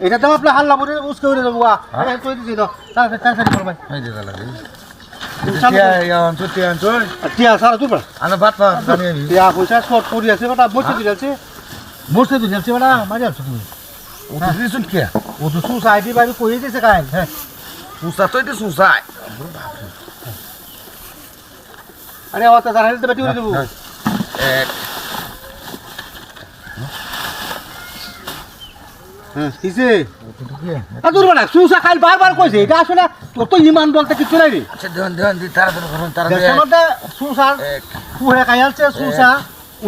এটা তো আপনার হাল্লা বলে উস্কে উড়ে যাব গা আরে কই দিছি তো তাড়াতাড়ি তাড়াতাড়ি করো ভাই। এই যে লাগে আর সারা আমি করি তো সুসা আইডি বাড়ি কই দিছে কাই হ্যাঁ সুসা তো এটা সুসাই আরে অত জানা হেলতে বেটি উড়ে দেবো এক হ্যাঁ কিসে ও তো কে আর দূর বেটা সুসা খাইল বারবার কইছে এটা আসলে তোর তো ইমান বলতে কিছু নাই রে। আচ্ছা দেন দেন দি তাড়াতাড়ি করুন তাড়াতাড়ি। দেশের মধ্যে সুসা কুহে খাইয়ালছে সুসা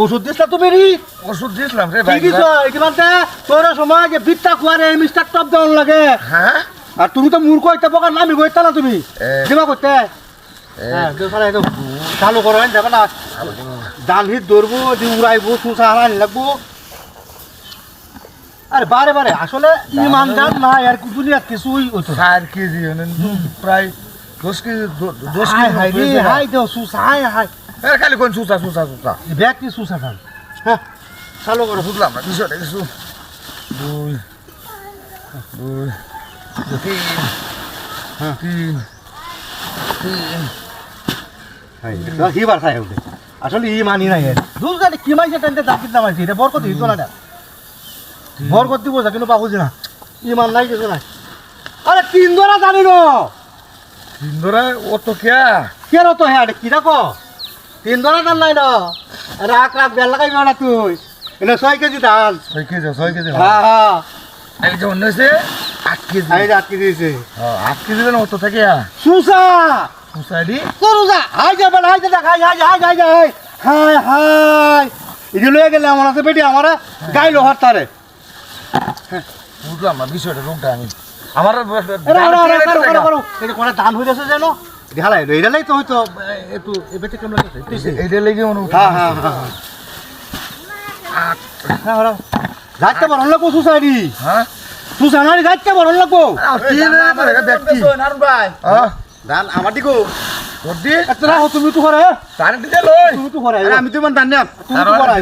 ওষুধ দিস তুমি রি? ওষুধ দিয়েছিলাম রে ভাই দিছ? ইতিমধ্যে তোর সময় যে বিটটা কুয়ারে মিস্টার টপ দেওয়ার লাগে। হ্যাঁ? আর তুমি তো মূর্খ হইতে পোকা নামি গইতা না তুমি। দিবা করতে হ্যাঁ দেখ। চালু করো যাবে না। ডাল হিট ধরবো দি উড়াইবো সুসা হারানি লাগবো। আরে বারে বারে আসলে ইমানদার না আর দুনিয়া কিছুই না। চার কেজি মানে প্রায় দশ কেজি দশ কেজি হাই রে। হাই দেও সুসা হাই হাই খালি কোন সুসা সুসা সুসা? ব্যাগ কি সুসা খান? হ্যাঁ চালু করো। বুঝলাম না বিষয়টা কিছু দুই দুই তিন হ্যাঁ। তিন তিন। কি বার খাই আসলে ই মানি নাই গাড়ি কি মাইছে টেনতে দাকিত নামাইছে এটা বরকত দিত না। এটা বরকত দিব কিন্তু পাবুজি না। ইমান নাই কিছু নাই। আরে তিন ধরা জানি ন? তিন ধরে ও তো কে? কেন তো হ্যাঁ কি রাখো তিন ধরা জান নাই ন? রাখ রাখ বেল লাগাই না তুই? এটা ছয় কেজি ধান। ছয় কেজি ছয় কেজি হ্যাঁ। হ্যাঁ এক যেমন হয়েছে আট কেজি। এই যে আটকে দিয়েছে হ্যাঁ, আট কেজি না অত থাকে। সুসা! সুসাইডি করু যা হাই যা বেলা হাই যা দেখ হাই হাই হাই হাই হাই হাই হাই। এগুলো গেলে আমার আছে বেটি আমার গাই লোহার তারে। বুঝলাম না বিষয়টা রোগটা আমি আমার ধান হয়ে গেছে যেন ঢালাই এটালাই তো হয়তো একটু এ কেমন লাগছে এইটা লেগে মনে হ্যাঁ হ্যাঁ হ্যাঁ হ্যাঁ। হ্যাঁ হ্যাঁ বরণ লাগবো সুসাইডি হ্যাঁ? সুসানারি যাইতে বরণ লাগবো কি রে ব্যক্তি হ্যাঁ ধান আমার দিকো। তোর দি? একটা রাখো তুমি তো করে তার দিতে লই। তুমি তো করে আমি তো ইমান ধান নিয়াম। তুমি তো করে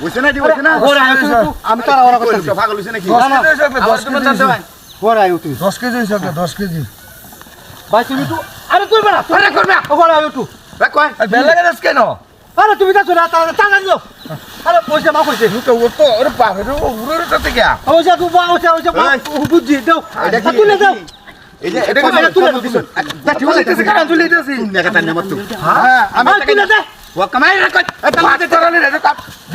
বুঝছে না দি না? করে আয়ো তো- আমি তারা ওরা কইছ, করতেছি পাগল হইছে নাকি? দশ না, না। কেজি হয়েছে দশ আমার তোমার ধান কেজি দেওয়াই করে আয়ো দশ কেজি। ভাই তুমি তো আরে তুই বেড়া আরে করবে। করে আয়ো তুই ভাই কয়? বেলা গেছে কেন? আরে তুমি যাচ্ছ না তারা টাকা দিও আরে পয়সা মা কইছে তো ও তো ওরে বাপরে ও উড়ে তো কে পয়সা তুই বা পয়সা এই। বুঝছি দাও। এটা কি তুলে দাও। এটা এটা তুলে তুলে